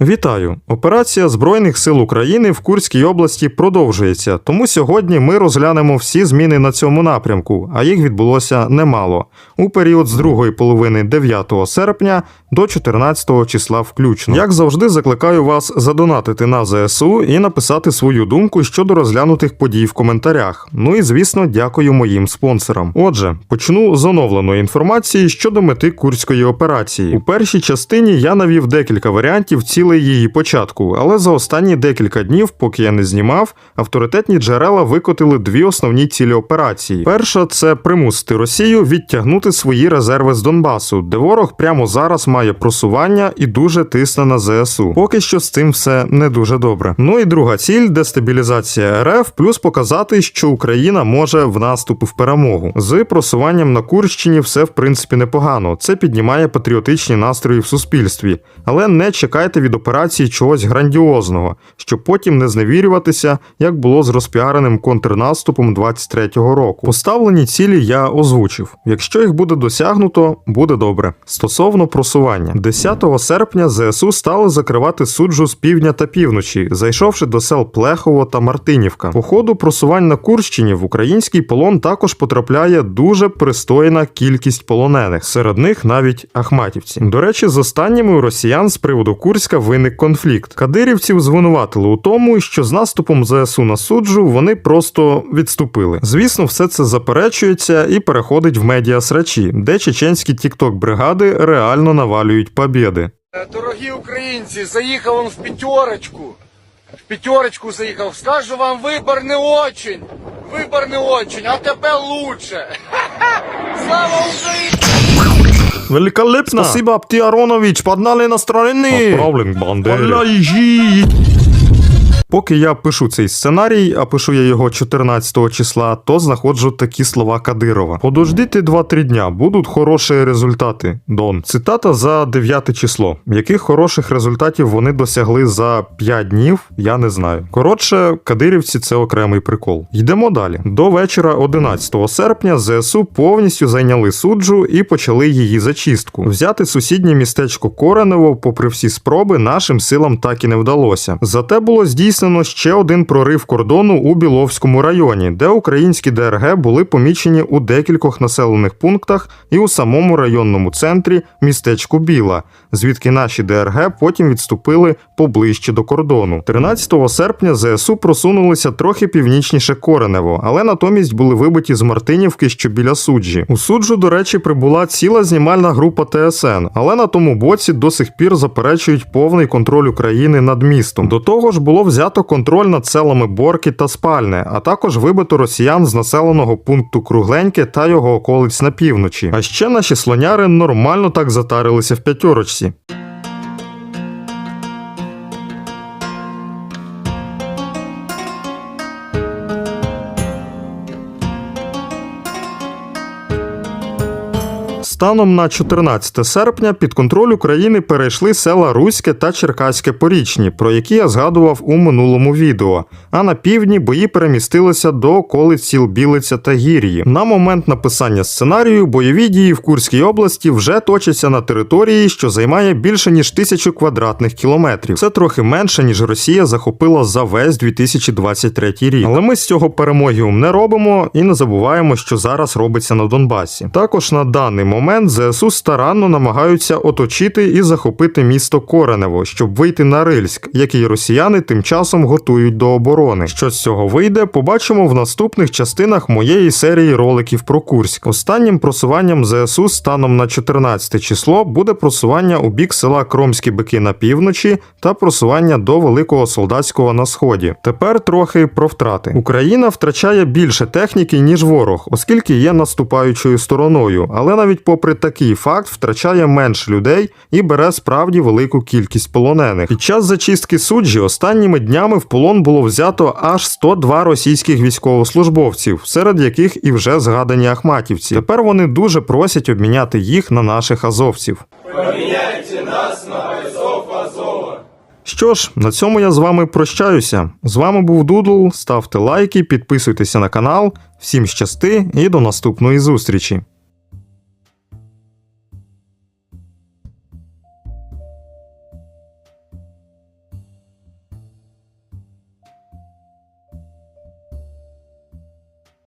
Вітаю! Операція Збройних сил України в Курській області продовжується. Тому сьогодні ми розглянемо всі зміни на цьому напрямку, а їх відбулося немало у період з другої половини 9 серпня до 14 числа включно. Як завжди, закликаю вас задонатити на ЗСУ і написати свою думку щодо розглянутих подій в коментарях. Ну і звісно, дякую моїм спонсорам. Отже, почну з оновленої інформації щодо мети курської операції. У першій частині я навів декілька варіантів цілей її початку, але за останні декілька днів, поки я не знімав, авторитетні джерела викотили дві основні цілі операції. Перша це примусити Росію відтягнути свої резерви з Донбасу, де ворог прямо зараз має просування і дуже тисне на ЗСУ. Поки що з цим все не дуже добре. Ну і друга ціль дестабілізація РФ, плюс показати, що Україна може в наступ в перемогу. З просуванням на Курщині все в принципі непогано. Це піднімає патріотичні настрої в суспільстві, але не чекайте від операції чогось грандіозного, щоб потім не зневірюватися, як було з розпіареним контрнаступом 23-го року. Поставлені цілі я озвучив. Якщо їх буде досягнуто, буде добре. Стосовно просування, 10 серпня ЗСУ стали закривати суджу з півдня та півночі, зайшовши до сел Плехово та Мартинівка. По ходу просувань на Курщині в український полон також потрапляє дуже пристойна кількість полонених, серед них навіть ахматівці. До речі, з останніми у росіян з приводу Курська виник конфлікт. Кадирівців звинуватили у тому, що з наступом ЗСУ на суджу вони просто відступили. Звісно, все це заперечується і переходить в медіа срачі, де чеченські тікток бригади реально навалюють побєди. Е, Дорогі українці, заїхав он в п'ятерочку. В п'ятерочку заїхав. Скажу вам, вибор не очень. Вибор не очень, а тепер лучше. Слава! Великолепно! Спасибо, Апти Аронович, поднали настроєнні! Отправлен бандери. Поки я пишу цей сценарій, а пишу я його 14 числа, то знаходжу такі слова Кадирова. Подождите 2-3 дня, будуть хороші результати. Дон. Цитата за 9 число. Яких хороших результатів вони досягли за 5 днів, я не знаю. Коротше, кадирівці це окремий прикол. Йдемо далі. До вечора 11 серпня ЗСУ повністю зайняли суджу і почали її зачистку. Взяти сусіднє містечко Коренево, попри всі спроби, нашим силам так і не вдалося. Зате було здійснено ще один прорив кордону у Біловському районі, де українські ДРГ були помічені у декількох населених пунктах і у самому районному центрі містечку Біла, звідки наші ДРГ потім відступили поближче до кордону. 13 серпня ЗСУ просунулися трохи північніше Коренево, але натомість були вибиті з Мартинівки, що біля суджі. У суджу, до речі, прибула ціла знімальна група ТСН, але на тому боці до сих пір заперечують повний контроль України над містом. До того ж, було взято контроль над селами Борки та Спальне, а також вибито росіян з населеного пункту Кругленьке та його околиць на півночі. А ще наші слоняри нормально так затарилися в п'ятерочці. Станом на 14 серпня під контроль України перейшли села Руське та Черкаське Порічні, про які я згадував у минулому відео. А на півдні бої перемістилися до околиць сіл Білиця та Гір'ї. На момент написання сценарію бойові дії в Курській області вже точаться на території, що займає більше ніж тисячу квадратних кілометрів. Це трохи менше ніж Росія захопила за весь 2023 рік. Але ми з цього перемогіум не робимо і не забуваємо, що зараз робиться на Донбасі. Також на даний момент ЗСУ старанно намагаються оточити і захопити місто Коренево, щоб вийти на Рильськ, який росіяни тим часом готують до оборони. Що з цього вийде, побачимо в наступних частинах моєї серії роликів про Курськ. Останнім просуванням ЗСУ станом на 14 число буде просування у бік села Кромські Бики на півночі та просування до Великого Солдатського на сході. Тепер трохи про втрати. Україна втрачає більше техніки, ніж ворог, оскільки є наступаючою стороною, але навіть попри такий факт втрачає менше людей і бере справді велику кількість полонених. Під час зачистки суджі останніми днями в полон було взято аж 102 російських військовослужбовців, серед яких і вже згадані ахматівці. Тепер вони дуже просять обміняти їх на наших азовців. Поміняйте нас на азов азова. Що ж, на цьому я з вами прощаюся. З вами був Дудл. Ставте лайки, підписуйтеся на канал. Всім щасти і до наступної зустрічі.